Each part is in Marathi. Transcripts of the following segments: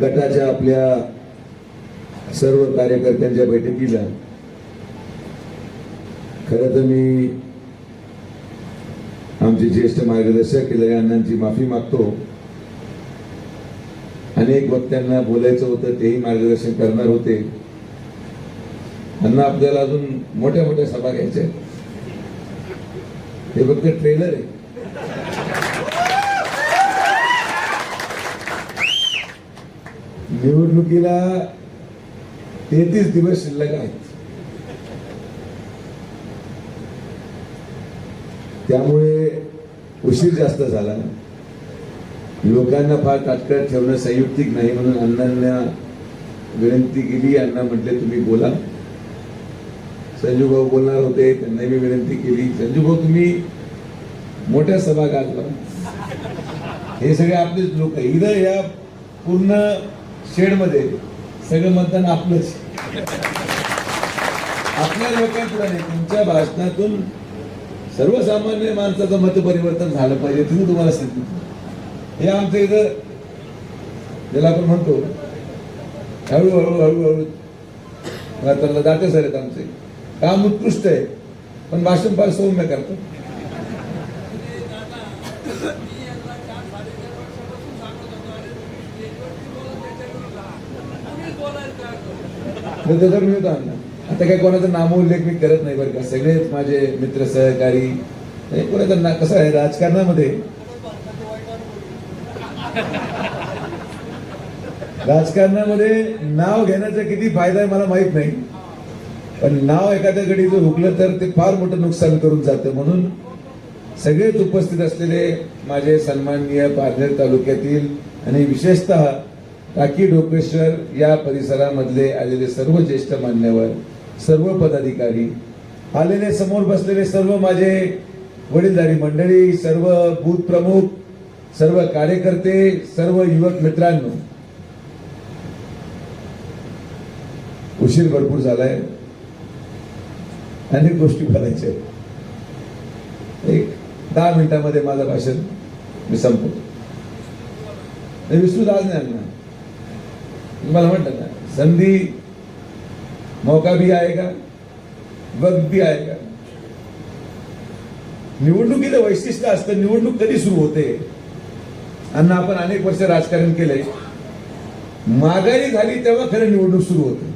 गटाच्या आपल्या सर्व कार्यकर्त्यांच्या बैठकीला खरं तर मी आमचे ज्येष्ठ मार्गदर्शक केलेल्या अण्णांची माफी मागतो. अनेक वक्त्यांना बोलायचं होतं तेही मार्गदर्शन करणार होते. अण्णा आपल्याला अजून मोठ्या मोठ्या सभा घ्यायच्या हे फक्त ट्रेलर आहे. निवडणुकीला तेहतीस दिवस शिल्लक आहेत. त्यामुळे उशीर जास्त झाला. लोकांना फार ताटकळत ठेवणं संयुक्तिक नाही म्हणून अण्णांना विनंती केली. अण्णा म्हटले तुम्ही बोला. संजू भाऊ बोलणार होते त्यांना मी विनंती केली. संजू भाऊ तुम्ही मोठ्या सभा गाजला हे सगळे आपलेच लोक इथं या पूर्ण शेडमध्ये. सगळं मतदान आपलंच. आपल्या लोकांतलं नाही तुमच्या भाषणातून सर्वसामान्य माणसाचं मत परिवर्तन झालं पाहिजे तिथून तुम्हाला सांगितलं हे आमचं इथं ज्याला आपण म्हणतो. हळूहळू हळूहळू. रात्राला जाते सर आहेत आमचे. काम उत्कृष्ट आहे पण भाषण फार सौम्य करतो तर मी होतो. अण्णा आता काय कोणाचं नामोल्लेख मी करत नाही बरं का. सगळेच माझे मित्र सहकारी कोणाचं ना कसं आहे राजकारणामध्ये? राजकारणामध्ये नाव घेण्याचा किती फायदा आहे मला माहीत नाही. पण नाव एखाद्याकडे जर हुकलं तर ते फार मोठं नुकसान करून जातं. म्हणून सगळेच उपस्थित असलेले माझे सन्माननीय पारनेर तालुक्यातील आणि विशेषतः टाकी डोकेश्वर या परिसरामधले आलेले सर्व ज्येष्ठ मान्यवर सर्व पदाधिकारी आलेले समोर बसलेले सर्व माझे वडीलधारी मंडळी सर्व बूथ प्रमुख सर्व कार्यकर्ते सर्व युवक मित्रांनो. उशीर भरपूर झालाय. अनेक गोष्टी बोलायच्या आहेत. एक दहा मिनिटामध्ये माझं भाषण मी संपवतो. विसरू आज नाही तुम्हाला म्हटलं ना संधी मौका भी आएगा वक्त भी आएगा निवडणुकीचं वैशिष्ट्य असतं निवडणूक कधी सुरू होते? अण्णा आपण अनेक वर्ष राजकारण केलंय. माघारी झाली तेव्हा खरं निवडणूक सुरू होते.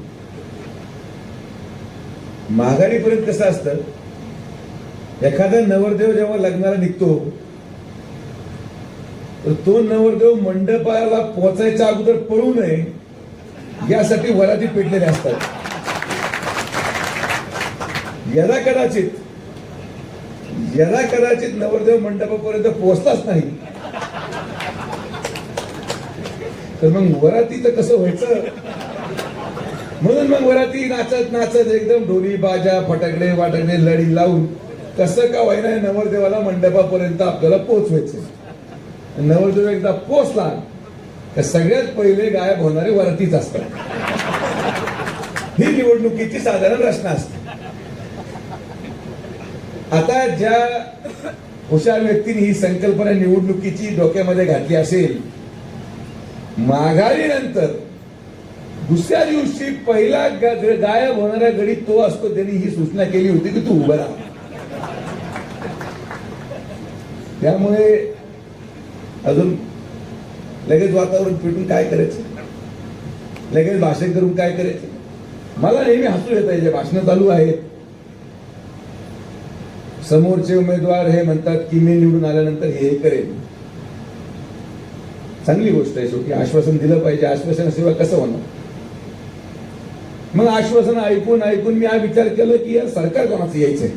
माघारीपर्यंत कसं असतं? एखादा नवरदेव जेव्हा लग्नाला निघतो तर तो नवरदेव मंडपाला पोचायच्या अगोदर पळू नये यासाठी वराती पेटलेले असतात. यदा कदाचित यदा कदाचित नवरदेव मंडपापर्यंत पोहोचलाच नाही. तर मग वराती तर कसं व्हायचं? म्हणून मग वराती नाचत नाचत एकदम ढोली बाजा फटाकडे वाटकडे लढी लावून कसं का व्हायना नवरदेवाला मंडपापर्यंत आपल्याला पोहोचवायचं. नवरदेव एकदा पोचला तर सगळ्यात पहिले गायब होणारे वरतीच असतात. ही निवडणुकीची साधारण रचना असते. आता ज्या हुशार व्यक्तीने ही संकल्पना निवडणुकीची डोक्यामध्ये घातली असेल माघारीनंतर दुसऱ्या दिवशी पहिला गायब होणारा गडी तो असतो त्यांनी ही सूचना केली होती की तू उभा राहा. त्यामुळे अजून लगेच वातावरण पेटून काय करायचं? लगेच भाषण करून काय करायचं? मला नेहमी हसू येत आहे जे भाषणं चालू आहेत. समोरचे उमेदवार हे म्हणतात की मी निवडून आल्यानंतर हे हे करेन. चांगली गोष्ट आहे शेवटी आश्वासन दिलं पाहिजे. आश्वासनाशिवाय कसं होणार? मग आश्वासन ऐकून ऐकून मी हा विचार केला की यार सरकार कोणाचं यायचंय?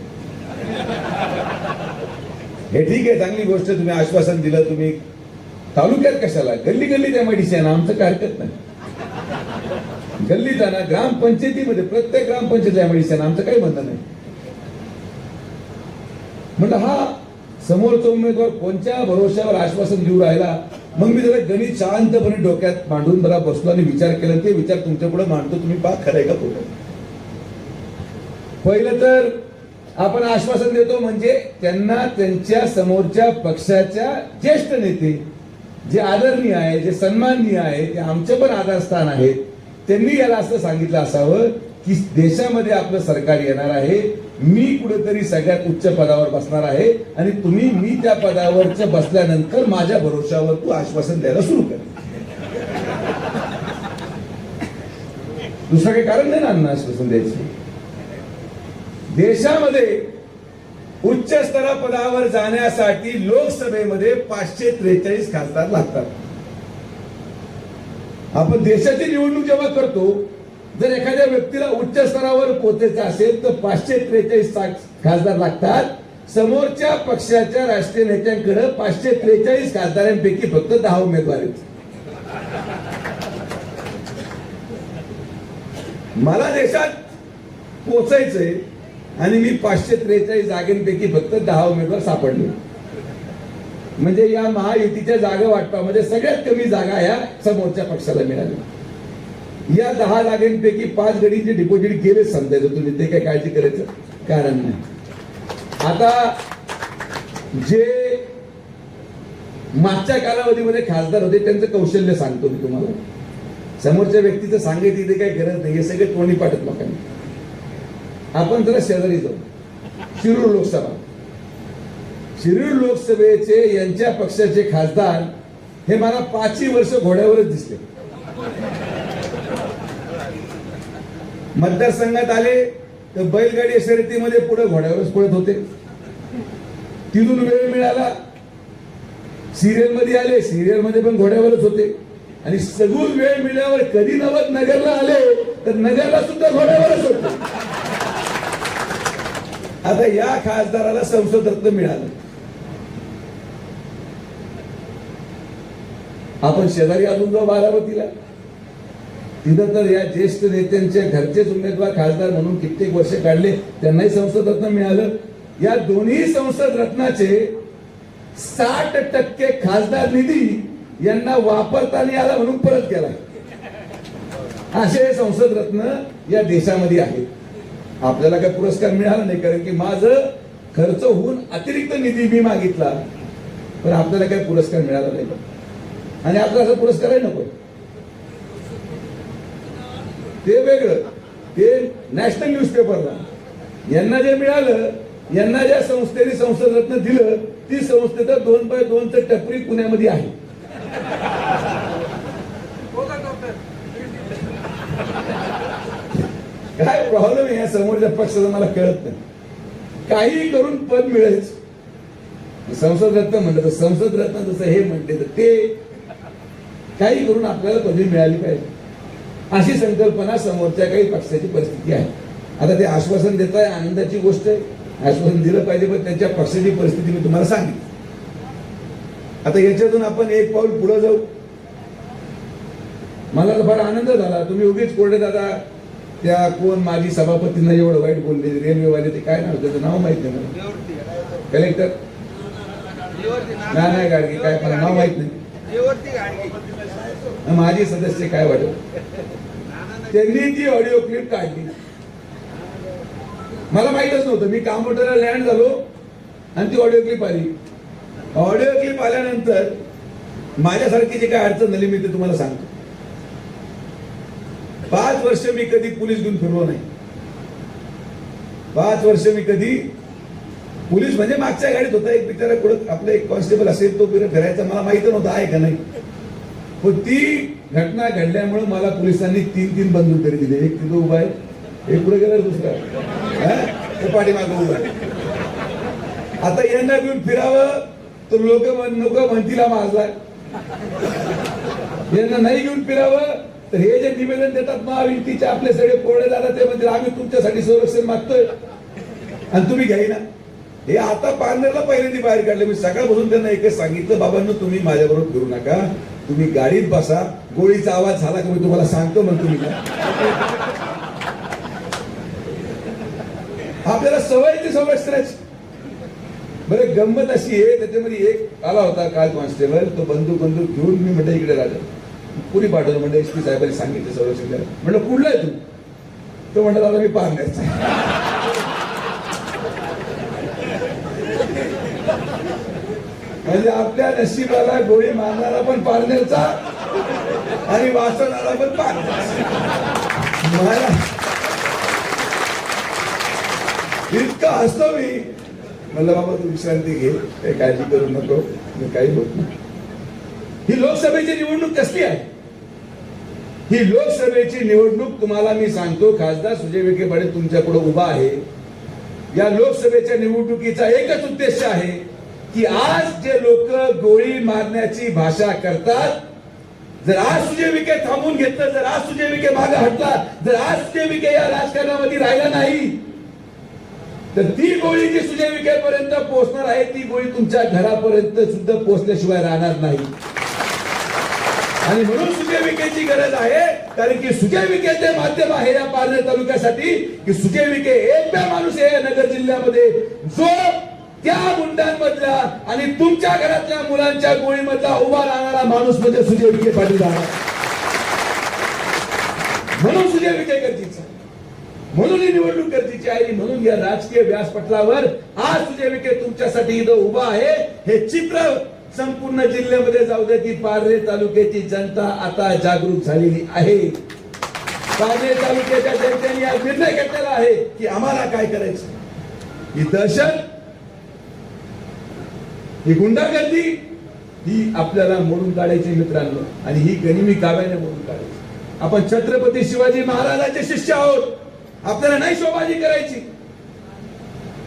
हे ठीक आहे चांगली गोष्ट तुम्ही आश्वासन दिलं तुम्ही तालुक्यात कशाला? गल्ली गल्लीत एमआयडीसी आहे ना आमचं काय हरकत नाही. गल्लीत आहे ना ग्रामपंचायतीमध्ये प्रत्येक ग्रामपंचायत एमआयडीसी आहे ना आमचं काही बंधन नाही. म्हटलं हा समोरचा उमेदवार कोणत्या भरोश्यावर आश्वासन देऊ राहिला? मग मी जरा गणित शांतपणे डोक्यात मांडून जरा बसलो आणि विचार केला ते विचार तुमच्यापुढे मांडतो तुम्ही पा खरंय का खोटं पहिलं तर आपण आश्वासन देतो म्हणजे त्यांना त्यांच्या समोरच्या पक्षाच्या ज्येष्ठ नेते जे आदरणीय आहे जे सन्माननीय आहे ते आमचे पण आधारस्थान आहेत त्यांनी याला असं सांगितलं असावं की देशामध्ये आपलं सरकार येणार आहे. मी कुठेतरी सगळ्यात उच्च पदावर बसणार आहे आणि तुम्ही मी त्या पदावरच बसल्यानंतर माझ्या भरोशावर तू आश्वासन द्यायला सुरू कर. दुसरं काही कारण नाही ना आश्वासन द्यायचं? देशामध्ये उच्च स्तरा पदावर जाण्यासाठी लोकसभेमध्ये पाचशे त्रेचाळीस खासदार लागतात. आपण देशाची निवडणूक जेव्हा करतो जर एखाद्या व्यक्तीला उच्च स्तरावर पोचायचं असेल तर पाचशे त्रेचाळीस खासदार लागतात. समोरच्या पक्षाच्या राष्ट्रीय नेत्यांकडे पाचशे त्रेचाळीस खासदारांपैकी फक्त दहा उमेदवार आहेत. मला देशात पोचायचंय आणि मी पाचशे त्रेचाळीस जागेंपैकी फक्त दहा उमेदवार सापडले. म्हणजे या महायुतीच्या जागा वाटपामध्ये म्हणजे सगळ्यात कमी जागा ह्या समोरच्या पक्षाला मिळाल्या. या दहा जागेंपैकी पाच गडीचे डिपॉझिट केले समजायचं. तुम्ही ते काही काळजी करायचं कारण नाही. आता जे मागच्या कालावधीमध्ये खासदार होते त्यांचं कौशल्य सांगतो मी तुम्हाला. समोरच्या व्यक्तीचं सांगायची इथे काही गरज नाही. हे सगळे तोंडी पाठत लोकांनी. आपण जरा शेजारी जाऊ. शिरूर लोकसभा. शिरूर लोकसभेचे यांच्या पक्षाचे खासदार हे मला पाचही वर्ष घोड्यावरच दिसले. मतदारसंघात आले तर बैलगाडी शर्यतीमध्ये पुढे घोड्यावरच पळत होते. तिथून वेळ मिळाला. सिरियलमध्ये आले सिरियलमध्ये पण घोड्यावरच होते. आणि सगून वेळ मिळाल्यावर कधी नवत नगरला आले तर नगरला सुद्धा घोड्यावरच होते. आता या खासदाराला संसद रत्न मिळालं. आपण शेजारी अजून जाऊ बारामतीला. तिथं तर या ज्येष्ठ नेत्यांच्या घरचेच उमेदवार खासदार म्हणून कित्येक वर्ष काढले त्यांनाही संसद रत्न मिळालं. या दोन्ही संसद रत्नाचे साठ टक्के खासदार निधी यांना वापरता नाही आला म्हणून परत गेला असे संसद रत्न या देशामध्ये आहेत. आपल्याला काय पुरस्कार मिळाला नाही कारण की माझं खर्च होऊन अतिरिक्त निधी मी मागितला पण आपल्याला काही पुरस्कार मिळाला नाही. आणि आपला असा पुरस्कारही नको ते वेगळं. ते नॅशनल न्यूजपेपरला. यांना जे मिळालं यांना ज्या संस्थेने संसद रत्न दिलं ती संस्थेचा दोन बाय दोनचं टपरी पुण्यामध्ये आहे. काय प्रॉब्लेम आहे या समोरच्या पक्षाचा मला कळत नाही. काही करून पद मिळेल. संसद रत्न म्हणलं तर संसद रत्न जसं हे म्हणते तर ते काही करून आपल्याला पदवी मिळाली पाहिजे. अशी संकल्पना समोरच्या काही पक्षाची परिस्थिती आहे. आता ते आश्वासन देत आहे आनंदाची गोष्ट आहे. आश्वासन दिलं पाहिजे पण त्यांच्या पक्षाची परिस्थिती मी तुम्हाला सांगितली आता याच्यातून आपण एक पाऊल पुढे जाऊ. मला तर फार आनंद झाला. तुम्ही उगीच कोरडे दादा त्या कोण माझी सभापतींना एवढं वाईट बोलले रेल्वेवाले ते काय नाव त्याचं नाव माहीत नाही मला. कलेक्टर नाही नाही गाडगे काय मला नाव माहीत नाही. माझी सदस्य काय वाटत? त्यांनी ती ऑडिओ क्लिप काढली. मला माहितच नव्हतं मी कामोटरला लँड झालो आणि ती ऑडिओ क्लिप आली. ऑडिओ क्लिप आल्यानंतर माझ्यासारखी जी काय अडचण झाली मी ते तुम्हाला सांगतो. पाच वर्ष मी कधी पोलीस घेऊन फिरलो नाही. पाच वर्ष मी कधी पोलीस म्हणजे मागच्या गाडीत होता एक बिचारा कुठं आपला एक कॉन्स्टेबल असेल तो फिर- फिरायचा मला माहीत नव्हतं आहे का नाही. पण ती घटना घडल्यामुळे मला पोलिसांनी तीन तीन बंदूक तरी दिले. एक तिथं उभा आहे एक पुढे गेला दुसरा. हा? पाठीमागं उभा आहे. आता यांना घेऊन फिरावं तर लोक लोक म्हणतील हा माझला यांना नाही घेऊन फिरावं तर हे जे निवेदन देतात महायुतीचे आपले सगळे पोळे दादा ते म्हणजे आम्ही तुमच्यासाठी संरक्षण मागतोय. आणि तुम्ही घ्याय ना हे आता पारनेरला पहिल्यांदा बाहेर काढले. मी सकाळपासून त्यांना एकच सांगितलं बाबांनो तुम्ही माझ्याबरोबर फिरू नका. तुम्ही गाडीत बसा. गोळीचा आवाज झाला की मी तुम्हाला सांगतो मग तुम्ही आपल्याला आपल्याला सवयची संरक्षणाची. बरं गंमत अशी आहे त्याच्यामध्ये एक आला होता काल कॉन्स्टेबल तो बंदूक बंदूक घेऊन मी म्हटलं इकडे राजा. पुरी पाठवलं म्हणजे एस पी साहेबांनी सांगितलं संरक्षण द्यायला म्हटलं कुठला आहे तू? तो म्हणलं दादा मी पाहण्याचा म्हणजे आपल्या नशिबाला गोळी मारणारा पण पारनेरचा आणि वाचवणारा पण पारनेरचा. मला इतका हसतो मी. म्हणलं बाबा तू विश्रांती घे. काही काळजी करू नको. मी काही बोलत नाही. ही लोकसभेची निवडणूक कसली आहे? ही लोकसभेची निवडणूक तुम्हाला मी सांगतो खासदार सुजय विखे पाटील तुमच्या उभा आहे. या लोकसभेच्या निवडणुकीचा एकच उद्देश आहे की आज जे लोक गोळी मारण्याची भाषा करतात जर आज सुजय विखे थांबून घेतलं जर आज सुजय विखे मागे हटला जर आज सुजय विखे या राजकारणामध्ये राहिला नाही तर ती गोळी जी सुजय विखे पर्यंत पोहोचणार आहे ती गोळी तुमच्या घरापर्यंत सुद्धा पोहोचल्याशिवाय राहणार नाही. आणि म्हणून सुजय विखेची गरज आहे. कारण की सुजय ते माध्यम आहे या पारनेर तालुक्यासाठी की सुजय विखे एकटा माणूस आहे या नगर जिल्ह्यामध्ये. जो त्या गुंडांमधल्या आणि तुमच्या घरातल्या मुलांच्या गोळीमधला उभा राहणारा माणूस म्हणजे सुजय विखे पाटील म्हणून सुजय विखे गरजेचं म्हणून ही निवडणूक गरजेची आहे. म्हणून या राजकीय व्यासपटलावर आज सुजय विखे तुमच्यासाठी इथं उभा आहे. हे चित्र संपूर्ण जिल्ह्यामध्ये जाऊ दे की पारनेर तालुक्याची जनता आता जागरूक झालेली आहे. पारनेर तालुक्याच्या जनतेने आज निर्णय घेतलेला आहे की आम्हाला काय करायचं? ही दहशत ही गुंडागर्दी ही आपल्याला मोडून काढायची मित्रांनो आणि ही गनिमी काव्याने मोडून काढायची. आपण छत्रपती शिवाजी महाराजांचे शिष्य आहोत. आपल्याला नाही शोभाजी करायची.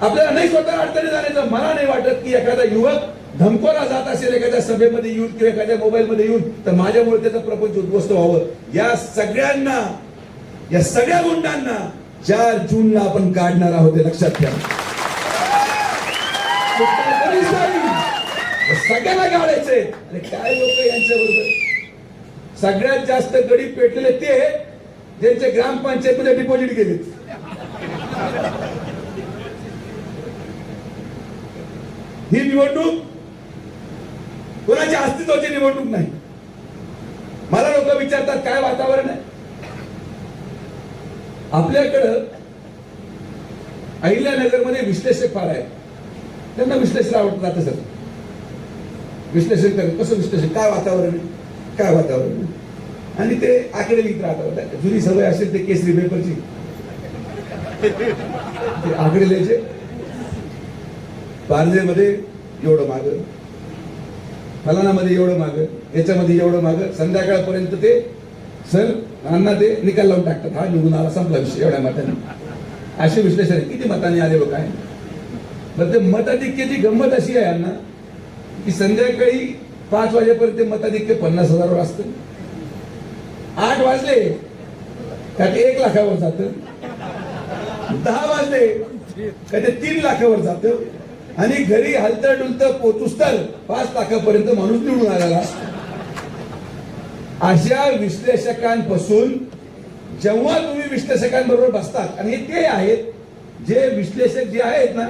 आपल्याला नाही स्वतः अडचणी जाण्याचं मला नाही वाटत की एखादा युवक धमकोला जात असेल एखाद्या सभेमध्ये येऊन किंवा एखाद्या मोबाईल मध्ये येऊन तर माझ्यामुळे त्याचं प्रपंच उद्ध्वस्त व्हावं. या सगळ्यांना या सगळ्या गुंडांना चार जूनला आपण काढणार आहोत लक्षात घ्या सगळ्यांना काढायचे आणि काय लोक यांच्या बरोबर सगळ्यात जास्त गडी पेटलेले ते ज्यांचे ग्रामपंचायत मध्ये डिपॉझिट केले ही निवडणूक कोणाच्या अस्तित्वाची निवडणूक नाही. मला लोक विचारतात काय वातावरण आहे? आपल्याकडं अहिल्यानगरमध्ये विश्लेषक फार आहे त्यांना विश्लेषण आवडतं आता सर विश्लेषण कर कसं विश्लेषण? काय वातावरण आहे? काय वातावरण आहे? आणि ते आकडे लिहित राहतात जुनी सवय असेल ते केसरी पेपरची ते आकडे लिहायचे पारनेरमध्ये एवढं माग. फलानामध्ये एवढं माग याच्यामध्ये एवढं माग संध्याकाळपर्यंत ते सर अण्णा ते निकाल लावून टाकतात. हा निघून आला संपला विषय एवढ्या मताने. असे विश्लेषण आहे. किती मताने आले लोक आहे मग ते मताधिक्याची गंमत अशी आहे अण्णा की संध्याकाळी पाच वाजेपर्यंत ते मताधिक्य पन्नास हजारावर असतं. आठ वाजले का ते एक लाखावर जात. दहा वाजले का ते तीन लाखावर जातं. आणि घरी हलतं डुलतं पोचूस तर पाच लाखापर्यंत माणूस निवडून आलेला. अशा विश्लेषकांपासून जेव्हा तुम्ही विश्लेषकांबरोबर बसतात आणि हे ते आहेत जे विश्लेषक जे आहेत ना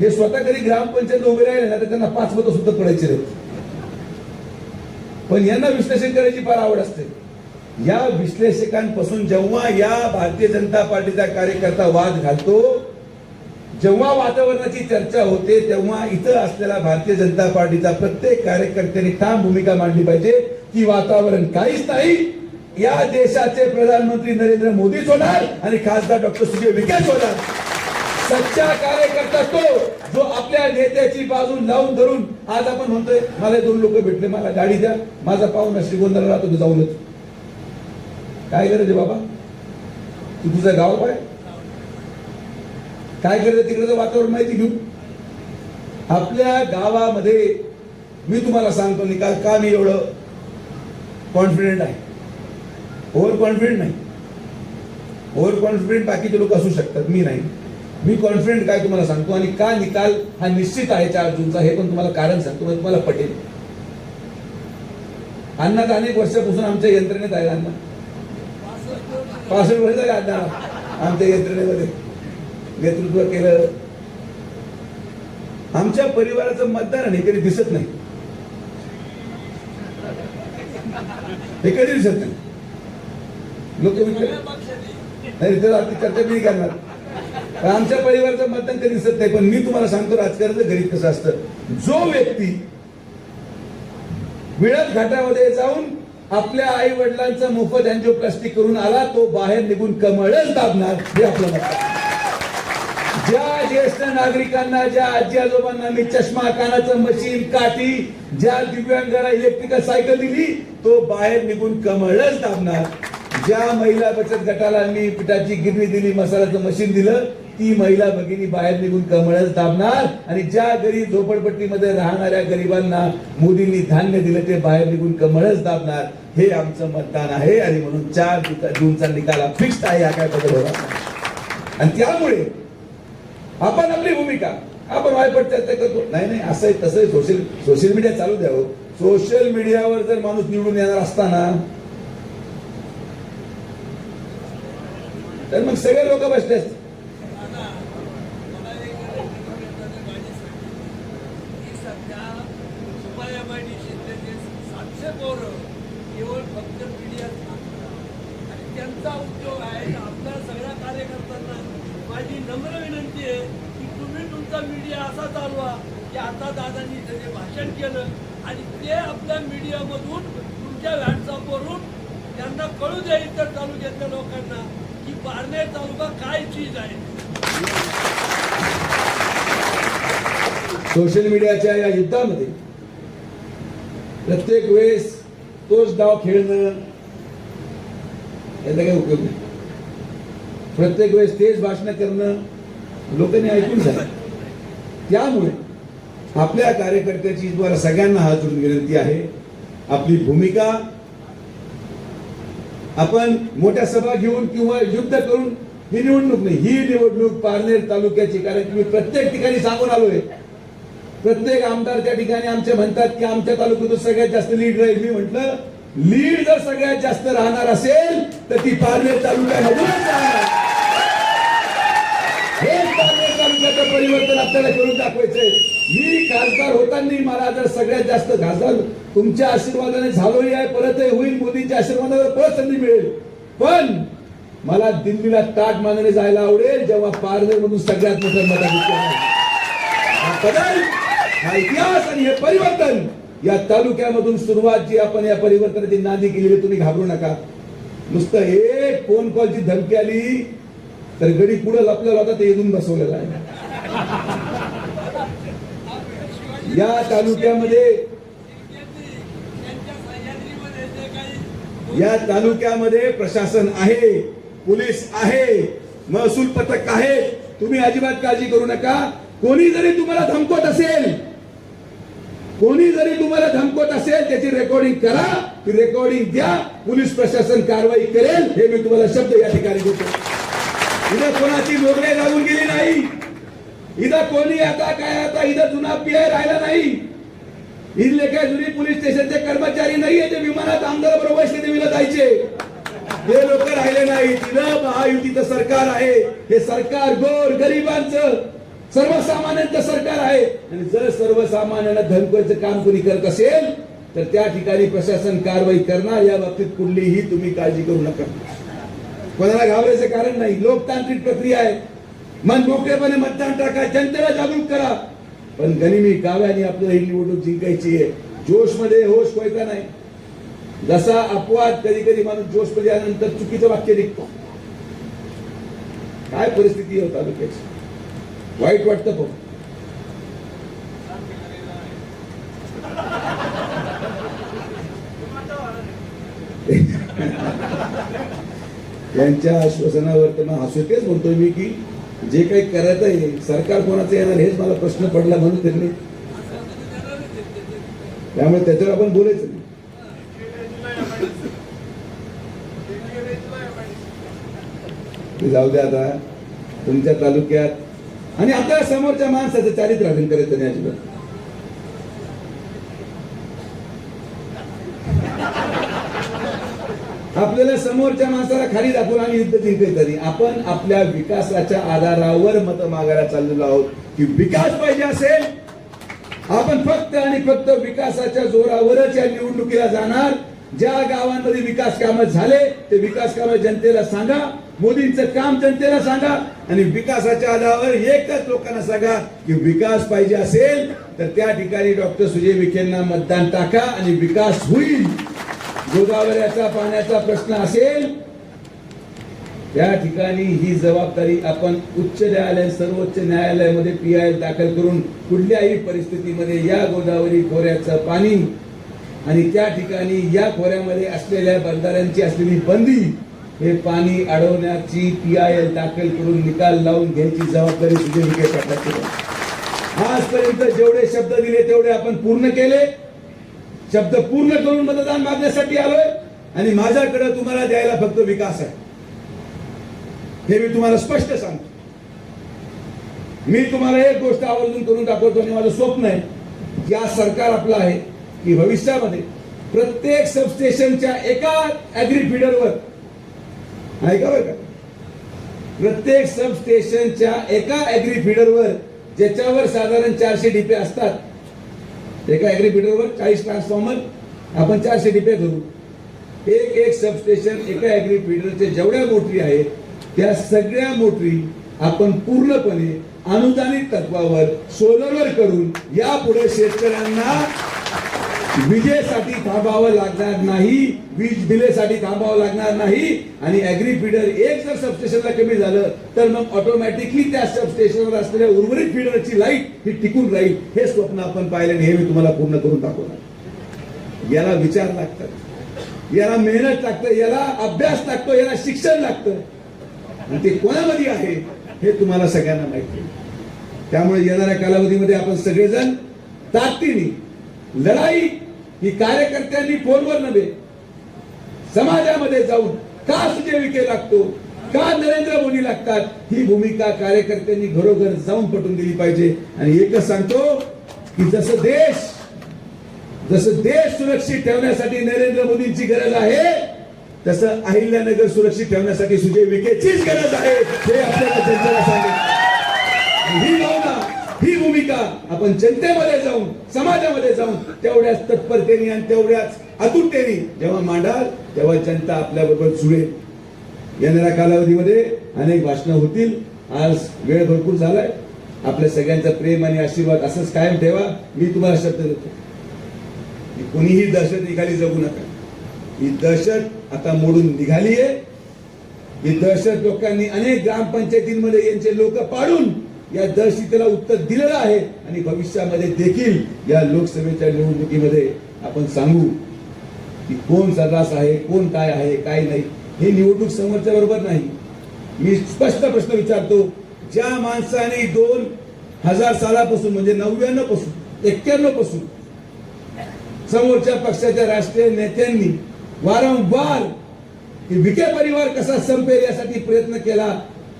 हे स्वतः कधी ग्रामपंचायत उभे राहिले ना तर त्यांना पाच मतं सुद्धा पडायचे नाहीत. पण यांना विश्लेषण करायची फार आवड असते. या विश्लेषकांपासून जेव्हा या भारतीय जनता पार्टीचा कार्यकर्ता वाद घालतो जेव्हा वातावरणाची चर्चा होते तेव्हा इथं असलेला भारतीय जनता पार्टीचा प्रत्येक कार्यकर्त्यांनी ठाम भूमिका मांडली पाहिजे की वातावरण काहीच नाही. या देशाचे प्रधानमंत्री नरेंद्र मोदीच होणार आणि खासदार डॉक्टर सुजय विखेच होणार. सच्चा कार्यकर्ता तो जो आपल्या नेत्याची बाजू लावून धरून आज आपण म्हणतोय मला दोन लोक भेटले मला गाडी द्या माझा पाहुणा श्रीगोंदाला राहतो जाऊनच. काय गरज आहे बाबा? तू तुझं गाव काय काय केलं तिकडचं वातावरण माहिती घेऊ? आपल्या गावामध्ये मी तुम्हाला सांगतो निकाल का मी एवढं कॉन्फिडेंट आहे? ओव्हर कॉन्फिडेंट नाही. ओव्हर कॉन्फिडेंट बाकीचे लोक असू शकतात मी नाही. मी कॉन्फिडेंट काय तुम्हाला सांगतो? आणि का निकाल हा निश्चित आहे चार जूनचा हे पण तुम्हाला कारण सांगतो म्हणजे तुम्हाला पटेल. अण्णा अनेक वर्षापासून आमच्या यंत्रणेत आहे अण्णा. पासष्ट वर्ष आहे अण्णा आमच्या यंत्रणेमध्ये. नेतृत्व केलं. आमच्या परिवाराचं मतदान आणि कधी दिसत नाही. हे कधी दिसत नाही. लोक नाही तर आपली चर्चा मी करणार. आमच्या परिवाराचं मतदान कधी दिसत नाही पण मी तुम्हाला सांगतो राजकारणाचं घरी कसं असतं. जो व्यक्ती विळत घाटामध्ये जाऊन आपल्या आई वडिलांचा मोफत अँजिओप्लास्टी करून आला तो बाहेर निघून कमळच दाबणार हे आपलं मत ज्या ज्येष्ठ नागरिकांना ज्या आजी आजोबांना मी चष्मा कानाचं मशीन काठी ज्या दिव्यांगाला इलेक्ट्रिकल सायकल दिली तो बाहेर निघून कमळच दाबणार. ज्या महिला बचत गटाला मी पिठाची गिरणी दिली मसाल्याचं मशीन दिलं ती महिला भगिनी बाहेर निघून कमळच दाबणार. आणि ज्या गरीब झोपडपट्टीमध्ये राहणाऱ्या गरिबांना मोदींनी धान्य दिलं ते बाहेर निघून कमळच दाबणार. हे आमचं मतदान आहे. आणि म्हणून चार जूनचा निकाल फिक्स्ड आहे. हा काय बदल होणार आणि त्यामुळे आपण आपली भूमिका. आपण वायपट चर्चा करतो. नाही नाही असं आहे तसं सोशल सोशल मीडिया चालू द्यावं सोशल मीडियावर जर माणूस निवडून येणार असताना तर मग सगळे लोक बसले असते केवळ आणि त्यांचा उद्योग आहे आपल्या सगळ्या कार्यकर्त्यांना माझी नम्र विनंती आहे की तुम्ही तुमचा मीडिया असा चालवा की आता दादांनी जे भाषण केलं आणि ते आपल्या मीडियामधून तुमच्या व्हॉट्सअपवरून त्यांना कळू द्या इतर तालुक्यातल्या लोकांना की पारनेर तालुका काय चीज आहे. सोशल मीडियाच्या या युद्धामध्ये प्रत्येक वेळेस तोच डाव खेळणं याचा काही उपयोग नाही. प्रत्येक वेळेस तेच भाषण करणं लोकांनी ऐकून झालं. त्यामुळे आपल्या कार्यकर्त्याची तुम्हाला सगळ्यांना हात जोडून विनंती आहे. आपली भूमिका आपण मोठ्या सभा घेऊन किंवा युद्ध करून ही निवडणूक नाही ही निवडणूक पारनेर तालुक्याची कारण की मी प्रत्येक ठिकाणी सांगून आलोय. प्रत्येक आमदार त्या ठिकाणी आमचे म्हणतात की आमच्या तालुक्यातून सगळ्यात जास्त लीड राहील मी म्हंटल लीड जर सगळ्यात जास्त राहणार असेल तर ती पारनेर तालुक्यामधूनच राहणार. पारनेर परिवर्तन आपल्याला करून दाखवायचंय. मी खासदार होताना मला जर सगळ्यात जास्त खासदार तुमच्या आशीर्वादाने झालोही आहे परतही होईल मोदींच्या आशीर्वादावर परत संधी मिळेल. पण मला दिल्लीला ताट मागणे जायला आवडेल जेव्हा पारनेर मधून सगळ्यात मोठं मताधिक्य हा इतिहास आणि हे परिवर्तन या तालुक्यामधून सुरुवात जी आपण या परिवर्तनाची नांदी केलेली तुम्ही घाबरू नका. नुसतं एक फोन कॉलची धमकी आली तर गडी पुढे लपलेला होता ते येऊन बसवलेला आहे. या तालुक्यामध्ये या तालुक्यामध्ये प्रशासन आहे पोलीस आहे महसूल पथक आहे. तुम्ही अजिबात काळजी करू नका. कोणी जरी तुम्हाला धमकवत असेल कोणी जरी तुम्हाला धमकवत असेल त्याची रेकॉर्डिंग करा. ती रेकॉर्डिंग द्या. पोलीस प्रशासन कारवाई करेल. हे मी तुम्हाला शब्द या ठिकाणी देतो. इथं कोणाची मोगरे लागून गेली नाही. इथं कोणी आता काय आता इथं जुना पीआय राहिला नाही. इथले काय जुनी पोलीस स्टेशनचे कर्मचारी नाहीये ते विमानात आमदार बरोबर देवीला जायचे. हे लोक राहिले नाही तिथं महायुतीचं सरकार आहे. हे सरकार गोर गरिबांचं सर्वसामान्यांचं सरकार आहे. आणि जर सर्वसामान्यांना धमकायचं काम कोणी करत असेल तर त्या ठिकाणी प्रशासन कारवाई करणार या बाबतीत कुठलीही तुम्ही काळजी करू नका. कोणाला घाबरायचं कारण नाही. लोकतांत्रिक प्रक्रिया आहे. मन मोकळेपणे मतदान टाका जनतेला जागरूक करा. पण गनिमी काव्याने आपल्याला ही निवडणूक जिंकायची आहे. जोशमध्ये होश व्हायचा नाही. जसा अपवाद कधी कधी माणूस जोशमध्ये आल्यानंतर चुकीचं वाक्य निघतो. काय परिस्थिती आहे हो तालुक्याची? वाईट वाटतं बघ त्यांच्या आश्वासनावर त्यांना हसू तेच म्हणतोय मी की जे काही करायचं आहे सरकार कोणाचं येणार हेच मला प्रश्न पडला म्हणून त्यांनी. त्यामुळे त्याच्यावर आपण बोलायचं नाही. ते जाऊ द्या आता. तुमच्या तालुक्यात आणि आता समोरच्या माणसाचं चारित्र्य राखण करायचं नाही अजिबात. आपल्याला समोरच्या माणसाला खाली दाखवून आणि युद्ध जिंकले तरी. आपण आपल्या विकासाच्या आधारावर मत मागायला चाललेलो आहोत की विकास पाहिजे असेल आपण फक्त आणि फक्त विकासाच्या जोरावरच या निवडणुकीला जाणार. ज्या गावांमध्ये विकास कामं झाले ते विकास कामं जनतेला सांगा मोदींचं काम जनतेला सांगा आणि विकासाच्या आधारावर एकच लोकांना सांगा की विकास पाहिजे असेल तर त्या ठिकाणी डॉक्टर सुजय विखेंना मतदान टाका आणि विकास होईल. गोदावऱ्याचा पाण्याचा प्रश्न असेल त्या ठिकाणी ही जबाबदारी आपण उच्च न्यायालय सर्वोच्च न्यायालयामध्ये पी आय दाखल करून कुठल्याही परिस्थितीमध्ये या गोदावरी खोऱ्याचं पाणी आणि त्या ठिकाणी या खोऱ्यामध्ये असलेल्या बंधाऱ्यांची असलेली बंदी हे पाणी अडवण्याची पी आय एल दाखल करून निकाल लावून घ्यायची जबाबदारी सुजय विखे पाटलाची आजपर्यंत जेवढे शब्द दिले तेवढे आपण पूर्ण केले. शब्द पूर्ण करून मतदान मागण्यासाठी आलोय आणि माझ्याकडे तुम्हाला द्यायला फक्त विकास आहे. हे मी तुम्हाला स्पष्ट सांगतो. मी तुम्हाला एक गोष्ट आवर्जून करून दाखवतो आणि माझं स्वप्न आहे की आज सरकार आपलं आहे की भविष्यामध्ये प्रत्येक सबस्टेशनच्या एका ऍग्री फिडरवर ऐका बरं का? प्रत्येक सबस्टेशनच्या एका ऍग्री फिडरवर ज्याच्यावर साधारण चारशे डीपे असतात एका अॅग्री चाळीस ट्रान्सफॉर्मर आपण चारशे डिपे करू. एक एक सबस्टेशन एका अॅग्री जेवढ्या मोटरी आहेत त्या सगळ्या मोटरी आपण पूर्णपणे अनुदानित तत्वावर सोलरवर करून यापुढे शेतकऱ्यांना विजेसाठी थांबावं लागणार नाही वीज बिलेसाठी थांबावं लागणार नाही आणि अॅग्री फिडर एक जर सबस्टेशनला कमी झालं तर मग ऑटोमॅटिकली त्या सबस्टेशनवर असलेल्या उर्वरित फिडरची लाइट ही टिकून राहील. हे स्वप्न आपण पाहिलं आणि हे मी तुम्हाला पूर्ण करून दाखवणार. याला विचार लागतात. याला मेहनत लागतं याला अभ्यास लागतो याला शिक्षण लागतं. आणि ते कोणामध्ये आहे हे तुम्हाला सगळ्यांना माहिती आहे. त्यामुळे येणाऱ्या कालावधीमध्ये आपण सगळेजण ताकदीने लढाई ही कार्यकर्त्यांनी फोनवर नव्हे समाजामध्ये जाऊन का सुजय विखे लागतो का नरेंद्र मोदी लागतात ही भूमिका कार्यकर्त्यांनी घरोघर जाऊन पटवून दिली पाहिजे. आणि एकच सांगतो की जसं देश जसं देश सुरक्षित ठेवण्यासाठी नरेंद्र मोदींची गरज आहे तसं अहिल्यानगर सुरक्षित ठेवण्यासाठी सुजय विखेचीच गरज आहे हे आपल्याला जनतेला सांगेल ही भूमिका आपण जनतेमध्ये जाऊन समाजामध्ये जाऊन तेवढ्याच तत्परतेने आणि तेवढ्याच अतुटतेने जेव्हा मांडाल तेव्हा जनता आपल्या बरोबर जुळेल. येणाऱ्या कालावधीमध्ये अनेक भाषणं होतील. आज वेळ भरपूर झालाय. आपल्या सगळ्यांचा प्रेम आणि आशीर्वाद असंच कायम ठेवा. मी तुम्हाला शब्द देतो. की कोणीही निघाली जगू नका. ही दहशत आता मोडून निघाली आहे ही दहशत लोकांनी अनेक ग्रामपंचायतींमध्ये यांचे लोक पाडून या दहशतीला उत्तर दिलेलं आहे. आणि भविष्यामध्ये देखील या लोकसभेच्या निवडणुकीमध्ये आपण सांगू की कोण सर्रास आहे कोण काय आहे काय नाही हे निवडणूक समोरच्या बरोबर नाही. मी स्पष्ट प्रश्न विचारतो ज्या माणसाने दोन हजार सालापासून म्हणजे नव्याण्णवपासून एक्क्याण्णवपासून समोरच्या पक्षाच्या राष्ट्रीय नेत्यांनी वारंवार विखे परिवार कसा संपेल यासाठी प्रयत्न केला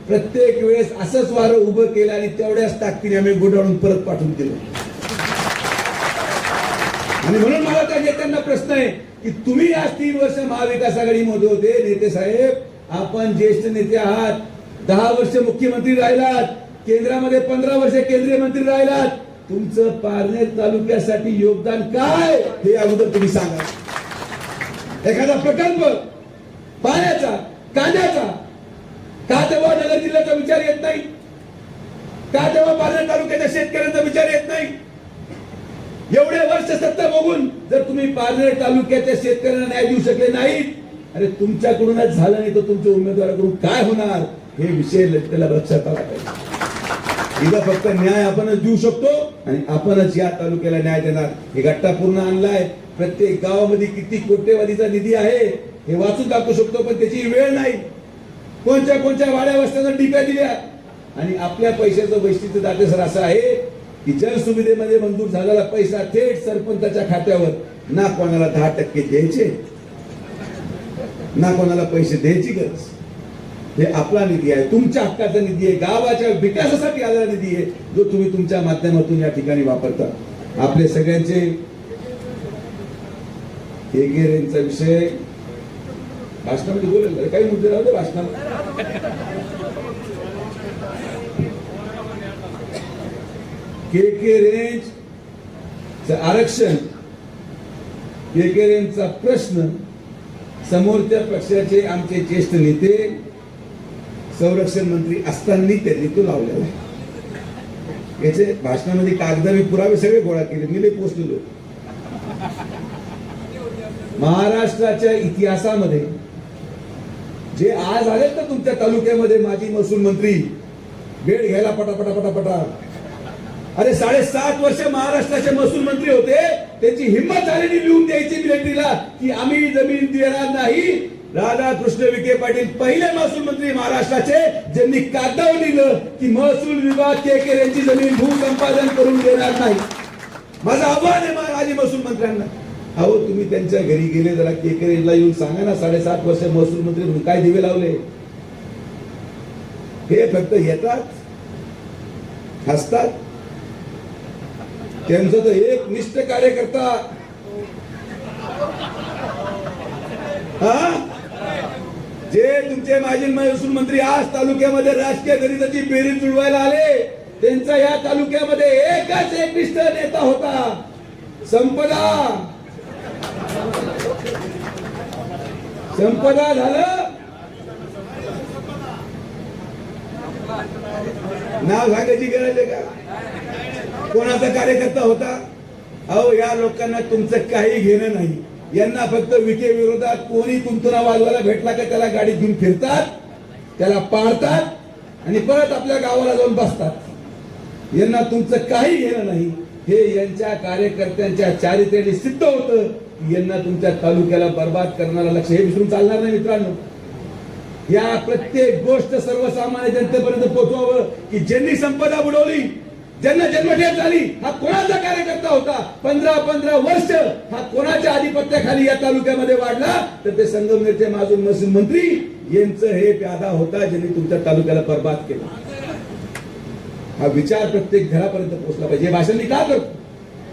प्रत्येक वेळेस असंच वारं उभं केलं आणि तेवढ्याच ताकदीने आम्ही गुडाळून परत पाठवून दिलं. आणि म्हणून मला त्या नेत्यांना प्रश्न आहे की तुम्ही आज तीन वर्ष महाविकास आघाडीमध्ये होते नेते साहेब आपण ज्येष्ठ नेते आहात दहा वर्ष मुख्यमंत्री राहिलात केंद्रामध्ये पंधरा वर्ष केंद्रीय मंत्री राहिलात तुमचं पारनेर तालुक्यासाठी योगदान काय हे अगोदर तुम्ही सांगा. एखादा प्रकल्प पाण्याचा कांद्याचा का तेव्हा नगर जिल्ह्याचा विचार येत नाही? का तेव्हा पालघर तालुक्याच्या शेतकऱ्यांचा विचार येत नाही? एवढे वर्ष सत्ता बघून जर तुम्ही पालघर तालुक्याच्या शेतकऱ्यांना न्याय देऊ शकले नाहीत अरे तुमच्याकडूनच झालं नाही तर तुमच्या उमेदवाराकडून काय होणार? हे विषय त्याला लक्षात आला पाहिजे. इथं फक्त न्याय आपणच देऊ शकतो आणि आपणच या तालुक्याला न्याय देणार. हे गट्टा पूर्ण आणलाय. प्रत्येक गावामध्ये किती कोट्यवधीचा निधी आहे हे वाचून दाखवू शकतो पण त्याची वेळ नाही. कोणत्या कोणत्या वाड्या वस्त्यांना टिप्या दिल्या? आणि आपल्या पैशाचं वैशिष्ट्य दातेसर असं आहे की जनसुविधेमध्ये मंजूर झालेला पैसा थेट सरपंचाच्या खात्यावर. ना कोणाला दहा टक्के द्यायचे ना कोणाला पैसे द्यायची गरज. हे आपला निधी आहे तुमच्या हक्काचा निधी आहे गावाच्या विकासासाठी आलेला निधी आहे जो तुम्ही तुमच्या माध्यमातून या ठिकाणी वापरता. आपले सगळ्यांचे एकेरेंचा विषय भाषणामध्ये बोलेल काही मुद्दे राहते भाषणामध्ये के के रेंज आरक्षण के के रेंजचा प्रश्न समोरच्या पक्षाचे आमचे ज्येष्ठ नेते संरक्षण मंत्री असताना त्यांनी तो लावलेला आहे. याचे भाषणामध्ये कागद मी पुरावे सगळे गोळा केले. मी लई पोचलेलो. महाराष्ट्राच्या इतिहासामध्ये जे आज आलेत ना तुमच्या तालुक्यामध्ये माजी महसूल मंत्री वेळ घ्यायला पटापटा पटापटा अरे साडेसात वर्ष महाराष्ट्राचे महसूल मंत्री होते त्यांची हिंमत झालेली लिहून द्यायची मिलिटरीला की आम्ही जमीन देणार नाही. राधाकृष्ण विखे पाटील पहिले महसूल मंत्री महाराष्ट्राचे ज्यांनी कागदावर लिहिलं की महसूल विभाग केकेर यांची जमीन भूसंपादन करून देणार नाही. माझं आव्हान आहे मा- माजी महसूल मंत्र्यांना. अहो तुम्ही त्यांच्या घरी गेले जरा केकरेला येऊन सांगा ना साडेसात वर्ष महसूल मंत्री म्हणून काय दिवे लावले? हे फक्त येतात हसतात. त्यांचं तर एक निष्ठ कार्यकर्ता. हा? जे तुमचे माजी महसूल मंत्री आज तालुक्यामध्ये राजकीय गणिताची बेरी जुळवायला आले त्यांचा या तालुक्यामध्ये एकच एक निष्ठ नेता होता. संपदा. संपदा झालं. नाव सांगायची गरज आहे का? कोणाचा कार्यकर्ता होता? अहो या लोकांना तुमचं काही घेणं नाही. यांना फक्त विखे विरोधात कोणी तुमचं वाजवायला भेटला का त्याला गाडीत घेऊन फिरतात त्याला पाडतात आणि परत आपल्या गावाला जाऊन बसतात. यांना तुमचं काही घेणं नाही. हे यांच्या कार्यकर्त्यांच्या चारित्र्याने सिद्ध होतं. यांना तुमच्या तालुक्याला बर्बाद करणारा लक्ष हे विसरून चालणार नाही मित्रांनो. या प्रत्येक गोष्ट सर्वसामान्य जनतेपर्यंत पोहोचवावं की ज्यांनी संपदा बुडवली ज्यांना जन्मठेप झाली हा कोणाचा कार्यकर्ता होता? पंधरा पंधरा वर्ष हा कोणाच्या आधिपत्याखाली या तालुक्यामध्ये वाढला? तर ते संगमनेरचे माजून महसूल मंत्री यांचं हे प्यादा होता ज्यांनी तुमच्या तालुक्याला बर्बाद केला. हा विचार प्रत्येक घरापर्यंत पोहोचला पाहिजे. भाषण मी का करतो?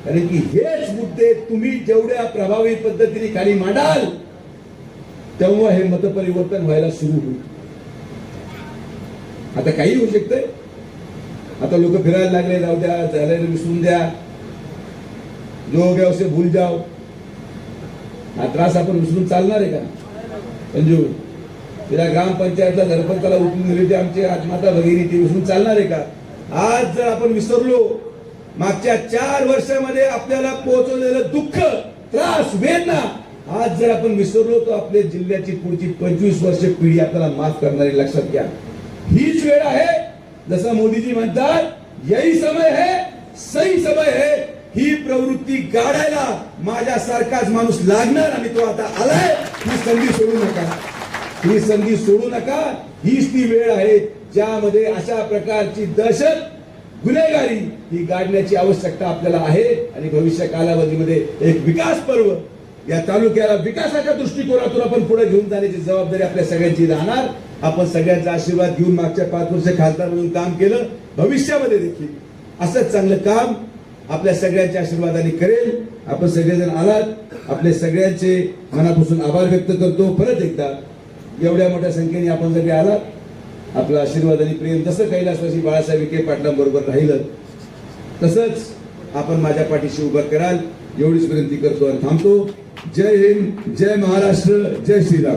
कारण की हेच मुद्दे तुम्ही जेवढ्या प्रभावी पद्धतीने खाली मांडाल तेव्हा हे मतपरिवर्तन व्हायला सुरू होईल. आता काही होऊ शकतंय. आता लोक फिरायला लागले जाऊ द्या झालेलं विसरून द्या. जो हो भूल जाओ हा त्रास आपण विसरून चालणार आहे का? संजू तिला ग्रामपंचायतला सरपंचाला उठून दिली ते आमची आत्माता भगिनी ती विसरून चालणार आहे का? आज जर आपण विसरलो मागच्या चार वर्षामध्ये आपल्याला पोहोचवलेलं दुःख त्रास वेदना आज जर आपण विसरलो तर आपल्या जिल्ह्याची पुढची पंचवीस वर्ष पिढी आपल्याला माफ करणारी लक्षात घ्या. हीच वेळ आहे. जसं मोदीजी म्हणतात यही समय है सही समय है. ही प्रवृत्ती गाडायला माझ्या सारखाच माणूस लागणार आणि तो आता आलाय. ही संधी सोडू नका. ही संधी सोडू नका. हीच ती वेळ आहे ज्यामध्ये अशा प्रकारची दहशत गुन्हेगारी ही गाडण्याची आवश्यकता आपल्याला आहे आणि भविष्य कालावधीमध्ये एक विकास पर्व या तालुक्याला विकासाच्या दृष्टिकोनातून आपण पुढे घेऊन जाण्याची जबाबदारी आपल्या सगळ्यांची राहणार. आपण सगळ्यांचा आशीर्वाद घेऊन मागच्या पाच वर्ष खासदार म्हणून काम केलं. भविष्यामध्ये देखील असंच चांगलं काम आपल्या सगळ्यांच्या आशीर्वादाने करेल. आपण सगळेजण आलात. आपले सगळ्यांचे मनापासून आभार व्यक्त करतो. परत एकदा एवढ्या मोठ्या संख्येने आपण सगळे आलात. आपला आशीर्वाद आणि प्रेम जसं कैलासवासी बाळासाहेब विखे पाटलांबरोबर राहिलं तसंच आपण माझ्या पाठीशी उभं कराल एवढीच विनंती करतो आणि थांबतो. जय हिंद जय महाराष्ट्र जय श्रीराम.